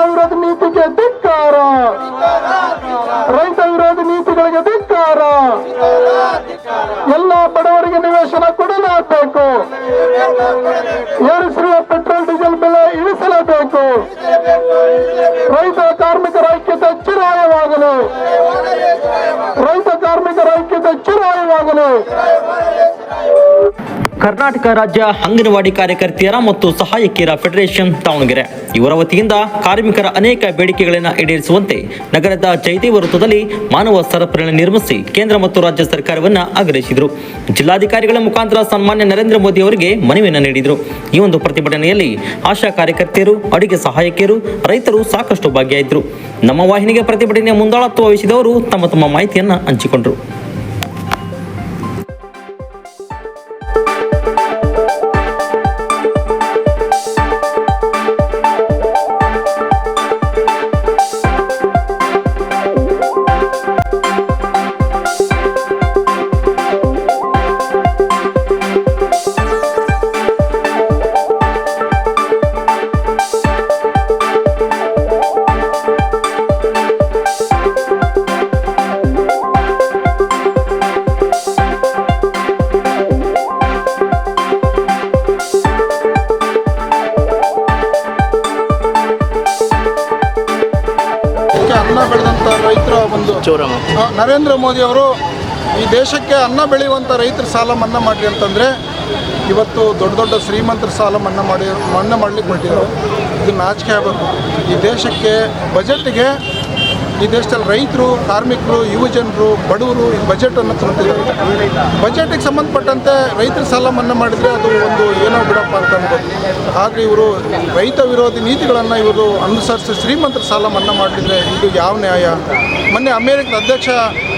ಜನ ವಿರೋಧ ನೀತಿಗೆ ಧಿಕ್ಕಾರ. ರೈತ ವಿರೋಧಿ ನೀತಿಗಳಿಗೆ ಧಿಕ್ಕಾರ. ಎಲ್ಲ ಬಡವರಿಗೆ ನಿವೇಶನ ಕೊಡಲೇಬೇಕು ಏರಿಸಿರುವ ಪೆಟ್ರೋಲ್, ಡೀಸೆಲ್ ಬೆಲೆ ಇಳಿಸಲೇಬೇಕು. ರೈತ ಕಾರ್ಮಿಕರ ಐಕ್ಯತೆ ಚಿರಾಯವಾಗಲು. ರೈತ ಕಾರ್ಮಿಕರ ಐಕ್ಯತೆ ಚಿರಾಯವಾಗಲು. ಕರ್ನಾಟಕ ರಾಜ್ಯ ಅಂಗನವಾಡಿ ಕಾರ್ಯಕರ್ತೆಯರ ಮತ್ತು ಸಹಾಯಕಿಯರ ಫೆಡರೇಷನ್ ದಾವಣಗೆರೆ. ಇವರ ವತಿಯಿಂದ ಕಾರ್ಮಿಕರ ಅನೇಕ ಬೇಡಿಕೆಗಳನ್ನು ಈಡೇರಿಸುವಂತೆ ನಗರದ ಜಯದೇವ ವೃತ್ತದಲ್ಲಿ ಮಾನವ ಸರಪಳಿಯನ್ನು ನಿರ್ಮಿಸಿ ಕೇಂದ್ರ ಮತ್ತು ರಾಜ್ಯ ಸರ್ಕಾರವನ್ನು ಆಗ್ರಹಿಸಿದರು. ಜಿಲ್ಲಾಧಿಕಾರಿಗಳ ಮುಖಾಂತರ ಸನ್ಮಾನ್ಯ ನರೇಂದ್ರ ಮೋದಿ ಅವರಿಗೆ ಮನವಿಯನ್ನು ನೀಡಿದರು. ಈ ಒಂದು ಪ್ರತಿಭಟನೆಯಲ್ಲಿ ಆಶಾ ಕಾರ್ಯಕರ್ತೆಯರು, ಅಡುಗೆ ಸಹಾಯಕಿಯರು, ರೈತರು ಸಾಕಷ್ಟು ಭಾಗಿಯಾಯಿದ್ರು ನಮ್ಮ ವಾಹಿನಿಗೆ ಪ್ರತಿಭಟನೆಯ ಮುಂದಾಳತ್ವ ವಹಿಸಿದವರು ತಮ್ಮ ತಮ್ಮ ಮಾಹಿತಿಯನ್ನು ಹಂಚಿಕೊಂಡರು. ಒಂದು ನರೇಂದ್ರ ಮೋದಿ ಅವರು ಈ ದೇಶಕ್ಕೆ ಅನ್ನ ಬೆಳೆಯುವಂಥ ರೈತರ ಸಾಲ ಮನ್ನಾ ಮಾಡಲಿ ಅಂತಂದರೆ ಇವತ್ತು ದೊಡ್ಡ ದೊಡ್ಡ ಶ್ರೀಮಂತರ ಸಾಲ ಮನ್ನಾ ಮಾಡಿ ಮನ್ನಾ ಮಾಡಲಿಕ್ಕೆ ಹೊರಟಿದ್ದಾರೆ ಇದು ನಾಚಿಕೆ ಆಗಬೇಕು. ಈ ದೇಶಕ್ಕೆ ಬಜೆಟ್ಗೆ ಈ ದೇಶದಲ್ಲಿ ರೈತರು, ಕಾರ್ಮಿಕರು ಯುವ ಜನರು ಬಡವರು ಈ ಬಜೆಟನ್ನು ತರುತ್ತಿದ್ದಾರೆ. ಬಜೆಟಿಗೆ ಸಂಬಂಧಪಟ್ಟಂತೆ ರೈತರ ಸಾಲ ಮನ್ನಾ ಮಾಡಿದರೆ ಅದು ಒಂದು ಏನೋ ಬಿಡಪ್ಪ ಅಂತ ಅನ್ಬೋದು. ಆದರೆ ಇವರು ರೈತ ವಿರೋಧಿ ನೀತಿಗಳನ್ನು ಇವರು ಅನುಸರಿಸಿ ಶ್ರೀಮಂತರ ಸಾಲ ಮನ್ನಾ ಮಾಡಿದರೆ ಇದು ಯಾವ ನ್ಯಾಯ? ಮೊನ್ನೆ ಅಮೇರಿಕದ ಅಧ್ಯಕ್ಷ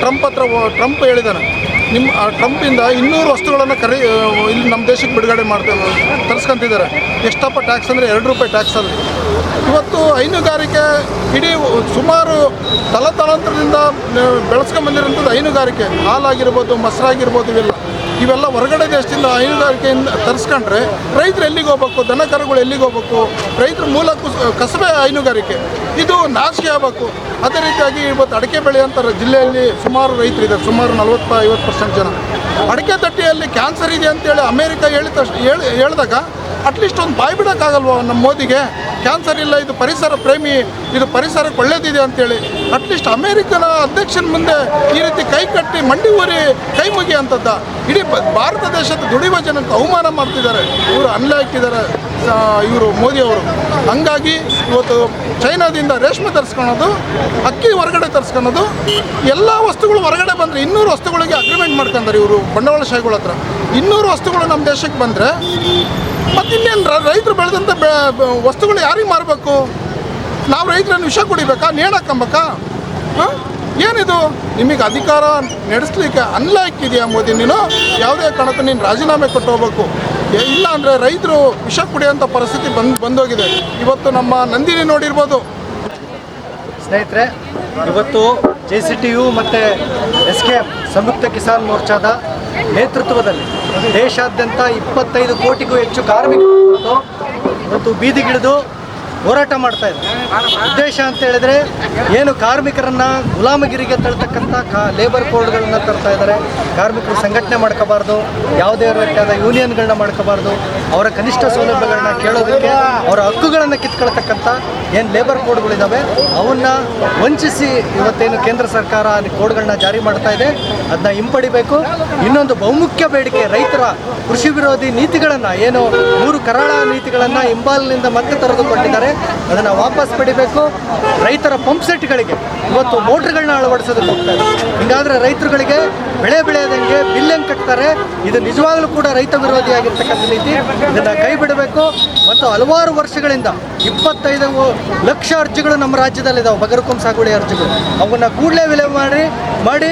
ಟ್ರಂಪ್ ಹತ್ರ ಟ್ರಂಪ್ ಹೇಳಿದ್ದಾನೆ ನಿಮ್ಮ, ಆ ಟ್ರಂಪಿಂದ ಇನ್ನೂರು ವಸ್ತುಗಳನ್ನು ಖರೀ ಇಲ್ಲಿ ನಮ್ಮ ದೇಶಕ್ಕೆ ಬಿಡುಗಡೆ ಮಾಡ್ತಾರೆ ತರಿಸ್ಕೊಂತಿದ್ದಾರೆ. ಎಷ್ಟಪ್ಪ ಟ್ಯಾಕ್ಸ್ ಅಂದರೆ ಎರಡು ರೂಪಾಯಿ ಟ್ಯಾಕ್ಸ್ ಅಲ್ಲಿ ಇವತ್ತು ಹೈನುಗಾರಿಕೆ ಇಡೀ ಸುಮಾರು ತಲತಲಾಂತರದಿಂದ ಬೆಳೆಸ್ಕೊಂಬಂದಿರೋಂಥದ್ದು ಹೈನುಗಾರಿಕೆ. ಹಾಲಾಗಿರ್ಬೋದು, ಮೊಸರಾಗಿರ್ಬೋದು ಇವೆಲ್ಲ. ಇವೆಲ್ಲ ಹೊರಗಡೆ ದೇಶದಿಂದ ಹೈನುಗಾರಿಕೆಯಿಂದ ತರಿಸ್ಕೊಂಡ್ರೆ ರೈತರು ಎಲ್ಲಿಗೆ ಹೋಗ್ಬೇಕು? ದನ ಕರುಗಳು ಎಲ್ಲಿಗೆ ಹೋಗ್ಬೇಕು? ರೈತರ ಮೂಲ ಕುಸ್ ಕಸಬೆ ಹೈನುಗಾರಿಕೆ. ಇದು ನಾಶಿಕೆ ಆಗಬೇಕು. ಅದೇ ರೀತಿಯಾಗಿ ಇವತ್ತು ಅಡಿಕೆ ಬೆಳೆಯುವಂಥ ಜಿಲ್ಲೆಯಲ್ಲಿ ಸುಮಾರು ರೈತರಿದ್ದಾರೆ. ಸುಮಾರು ನಲವತ್ತ ಐವತ್ತು ಪರ್ಸೆಂಟ್ ಜನ. ಅಡಿಕೆ ತಟ್ಟಿಯಲ್ಲಿ ಕ್ಯಾನ್ಸರ್ ಇದೆ ಅಂತೇಳಿ ಅಮೇರಿಕ ಹೇಳಿದ ಹೇಳಿದಾಗ ಅಟ್ಲೀಸ್ಟ್ ಒಂದು ಬಾಯಿ ಬಿಡೋಕ್ಕಾಗಲ್ವ ನಮ್ಮ ಮೋದಿಗೆ? ಕ್ಯಾನ್ಸರ್ ಇಲ್ಲ, ಇದು ಪರಿಸರ ಪ್ರೇಮಿ, ಇದು ಪರಿಸರಕ್ಕೆ ಒಳ್ಳೇದಿದೆ ಅಂತೇಳಿ. ಅಟ್ಲೀಸ್ಟ್ ಅಮೇರಿಕನ ಅಧ್ಯಕ್ಷನ ಮುಂದೆ ಈ ರೀತಿ ಕೈ ಕಟ್ಟಿ ಮಂಡಿ ಊರಿ ಕೈ ಮುಗಿಯುವಂಥದ್ದ ಇಡೀ ಭಾರತ ದೇಶದ ದುಡಿಯುವ ಜನಕ್ಕೆ ಅವಮಾನ ಮಾಡ್ತಿದ್ದಾರೆ. ಇವರು ಅನ್ಲ ಹಾಕಿದ್ದಾರೆ ಇವರು ಮೋದಿಯವರು ಹಂಗಾಗಿ ಇವತ್ತು ಚೈನಾದಿಂದ ರೇಷ್ಮೆ ತರಿಸ್ಕೊಳೋದು, ಅಕ್ಕಿ ಹೊರಗಡೆ ತರಿಸ್ಕೊಳೋದು, ಎಲ್ಲ ವಸ್ತುಗಳು ಹೊರಗಡೆ ಬಂದರೆ ಇನ್ನೂರು ವಸ್ತುಗಳಿಗೆ ಅಗ್ರಿಮೆಂಟ್ ಮಾಡ್ಕೊಂತಾರೆ ಇವರು ಬಂಡವಾಳಶಾಹಿಗಳ ಹತ್ರ. ಇನ್ನೂರು ವಸ್ತುಗಳು ನಮ್ಮ ದೇಶಕ್ಕೆ ಬಂದರೆ ಮತ್ತು ಇನ್ನೇನು ರೈತರು ಬೆಳೆದಂಥ ಬೆ ವಸ್ತುಗಳು ಯಾರಿಗೆ ಮಾರಬೇಕು? ನಾವು ರೈತರನ್ನು ವಿಷ ಕುಡಿಬೇಕಾ? ನೇಣು ಹಾಕೊಂಬೇಕಾ ಹಾಂ? ಏನಿದು? ನಿಮಗೆ ಅಧಿಕಾರ ನಡೆಸಲಿಕ್ಕೆ ಇದೆಯಾ ಮೋದಿ ನೀನು? ಯಾವುದೇ ಕಾರಣಕ್ಕೂ ನೀನು ರಾಜೀನಾಮೆ ಕೊಟ್ಟು ಹೋಗ್ಬೇಕು. ಇಲ್ಲ ಅಂದರೆ ರೈತರು ವಿಷ ಕುಡಿಯೋಂಥ ಪರಿಸ್ಥಿತಿ ಬಂದು, ಬಂದೋಗಿದೆ. ಇವತ್ತು ನಮ್ಮ ನಂದಿನಿ ನೋಡಿರ್ಬೋದು. ಸ್ನೇಹಿತರೆ, ಇವತ್ತು ಜೆ ಸಿ ಟಿ ಯು ಮತ್ತು ಎಸ್ ಕೆ ಸಂಯುಕ್ತ ಕಿಸಾನ್ ಮೋರ್ಚಾದ ನೇತೃತ್ವದಲ್ಲಿ ದೇಶಾದ್ಯಂತ ಇಪ್ಪತ್ತೈದು ಕೋಟಿಗೂ ಹೆಚ್ಚು ಕಾರ್ಮಿಕರು ಮತ್ತು ಬೀದಿಗಿಳಿದು ಹೋರಾಟ ಮಾಡ್ತಾ ಇದೆ. ಉದ್ದೇಶ ಅಂತ ಹೇಳಿದ್ರೆ ಏನು ಕಾರ್ಮಿಕರನ್ನ ಗುಲಾಮಗಿರಿಗೆ ತಳ್ತಕ್ಕಂಥ ಕಾ ಲೇಬರ್ ಕೋಡ್ಗಳನ್ನ ತರ್ತಾ ಇದ್ದಾರೆ. ಕಾರ್ಮಿಕರು ಸಂಘಟನೆ ಮಾಡ್ಕೋಬಾರ್ದು, ಯಾವುದೇ ರೀತಿಯಾದ ಯೂನಿಯನ್ಗಳನ್ನ ಮಾಡ್ಕೋಬಾರ್ದು, ಅವರ ಕನಿಷ್ಠ ಸೌಲಭ್ಯಗಳನ್ನ ಕೇಳೋದಕ್ಕೆ, ಅವರ ಹಕ್ಕುಗಳನ್ನು ಕಿತ್ಕೊಳ್ತಕ್ಕಂಥ ಏನು ಲೇಬರ್ ಕೋಡ್ಗಳಿದ್ದಾವೆ ಅವನ್ನ ವಂಚಿಸಿ ಇವತ್ತೇನು ಕೇಂದ್ರ ಸರ್ಕಾರ ಕೋಡ್ಗಳನ್ನ ಜಾರಿ ಮಾಡ್ತಾ ಇದೆ. ಅದನ್ನ ಹಿಂಪಡಿಬೇಕು. ಇನ್ನೊಂದು ಬಹುಮುಖ್ಯ ಬೇಡಿಕೆ, ರೈತರ ಕೃಷಿ ವಿರೋಧಿ ನೀತಿಗಳನ್ನು, ಏನು ಮೂರು ಕರಾಳ ನೀತಿಗಳನ್ನು ಹಿಂಬಾಲಿನಿಂದ ಮತ್ತೆ ತೆರೆದುಕೊಂಡಿದ್ದಾರೆ. ಅದನ್ನು ವಾಪಸ್ ಪಡಿಬೇಕು. ರೈತರ ಪಂಪ್ ಸೆಟ್ಗಳಿಗೆ. ಇವತ್ತು ಮೋಟ್ರ್ಗಳನ್ನ ಅಳವಡಿಸೋದಕ್ಕೆ ಹೋಗ್ತಾ ಇದೆ. ಹಿಂಗಾದ್ರೆ ರೈತರುಗಳಿಗೆ ಬೆಳೆ ಬೆಳೆಯದಂಗೆ ಬಿಲ್ ಹೆಂಗೆ ಕಟ್ತಾರೆ. ಇದು ನಿಜವಾಗ್ಲೂ ಕೂಡ ರೈತ ವಿರೋಧಿಯಾಗಿರ್ತಕ್ಕಂಥ ನೀತಿ. ಇದನ್ನ ಕೈ ಬಿಡಬೇಕು. ಮತ್ತು ಹಲವಾರು ವರ್ಷಗಳಿಂದ ಇಪ್ಪತ್ತೈದು ಲಕ್ಷ ಅರ್ಜಿಗಳು ನಮ್ಮ ರಾಜ್ಯದಲ್ಲಿದ್ದಾವೆ ಬಗರಕುಂ ಸಾಗುವಳಿ ಅರ್ಜಿಗಳು. ಅವನ್ನ ಕೂಡಲೇ ವಿಲೆ ಮಾಡಿ ಮಾಡಿ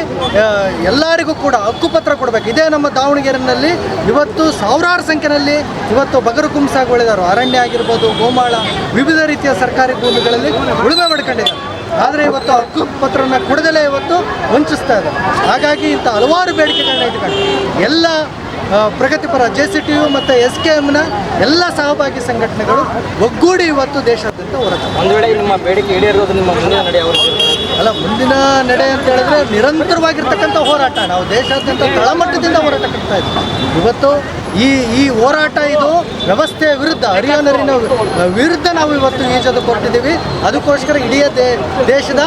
ಎಲ್ಲರಿಗೂ ಕೂಡ ಹಕ್ಕುಪತ್ರ ಕೊಡಬೇಕು. ಇದೇ ನಮ್ಮ ದಾವಣಗೆರೆನಲ್ಲಿ ಇವತ್ತು ಸಾವಿರಾರು ಸಂಖ್ಯೆಯಲ್ಲಿ ಇವತ್ತು ಬಗರಕುಂ ಸಾಗುವಳಿದಾರರು ಅರಣ್ಯ ಆಗಿರ್ಬೋದು, ಗೋಮಾಳ, ವಿವಿಧ ರೀತಿಯ ಸರ್ಕಾರಿ ಭೂಮಿಗಳಲ್ಲಿ ಉಳುಮೆ ಮಾಡ್ಕೊಂಡಿದ್ದಾರೆ. ಆದರೆ ಇವತ್ತು ಹಕ್ಕು ಪತ್ರನ ಕೊಡದಲೇ ಇವತ್ತು ವಂಚಿಸ್ತಾ ಇದೆ ಹಾಗಾಗಿ ಇಂಥ ಹಲವಾರು ಬೇಡಿಕೆಗಳನ್ನ ಇಟ್ಕೊಂಡು ಎಲ್ಲ ಪ್ರಗತಿಪರ ಜೆ ಸಿ ಟಿ ಯು ಮತ್ತು ಎಸ್ ಕೆ ಎಮ್ನ ಎಲ್ಲ ಸಹಭಾಗಿ ಸಂಘಟನೆಗಳು ಒಗ್ಗೂಡಿ ಇವತ್ತು ದೇಶಾದ್ಯಂತ ಹೋರಾಟ ಒಂದು ವೇಳೆ ನಿಮ್ಮ ಬೇಡಿಕೆ ಈಡೇರೋದು ನಿಮ್ಮ ಮುಂದಿನ ನಡೆ ಅವರು ಅಲ್ಲ ಮುಂದಿನ ನಡೆ ಅಂತ ಹೇಳಿದ್ರೆ ನಿರಂತರವಾಗಿರ್ತಕ್ಕಂಥ ಹೋರಾಟ. ನಾವು ದೇಶಾದ್ಯಂತ ತಳಮಟ್ಟದಿಂದ ಹೋರಾಟ ಕಟ್ತಾ ಇದ್ವಿ ಇವತ್ತು ಈ ಈ ಹೋರಾಟ ಇದು ವ್ಯವಸ್ಥೆಯ ವಿರುದ್ಧ, ಹರಿಯಾಣರಿನ ವಿರುದ್ಧ ನಾವು ಇವತ್ತು ಈಜಲು ಕೊಟ್ಟಿದ್ದೀವಿ. ಅದಕ್ಕೋಸ್ಕರ ಇಡೀ ದೇಶದ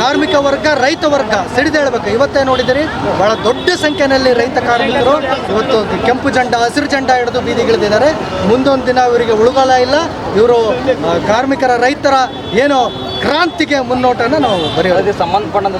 ಕಾರ್ಮಿಕ ವರ್ಗ, ರೈತ ವರ್ಗ ಸಿಡಿದೇಳಬೇಕು ಇವತ್ತೇ ನೋಡಿದಿರಿ ಬಹಳ ದೊಡ್ಡ ಸಂಖ್ಯೆಯಲ್ಲಿ ರೈತ ಕಾರ್ಮಿಕರು ಇವತ್ತು ಕೆಂಪು ಜಂಡ, ಹಸಿರು ಜಂಡ ಹಿಡಿದು ಬೀದಿಗಿಳಿದಿದ್ದಾರೆ ಮುಂದೊಂದು ದಿನ ಇವರಿಗೆ ಉಳುಗಾಲ ಇಲ್ಲ. ಇವರು ಕಾರ್ಮಿಕರ ರೈತರ ಏನು ಕ್ರಾಂತಿಗೆ ಮುನ್ನೋಟನ ನಾವು ಬರೆಯೋದಕ್ಕೆ ಸಂಬಂಧಪಟ್ಟಂತ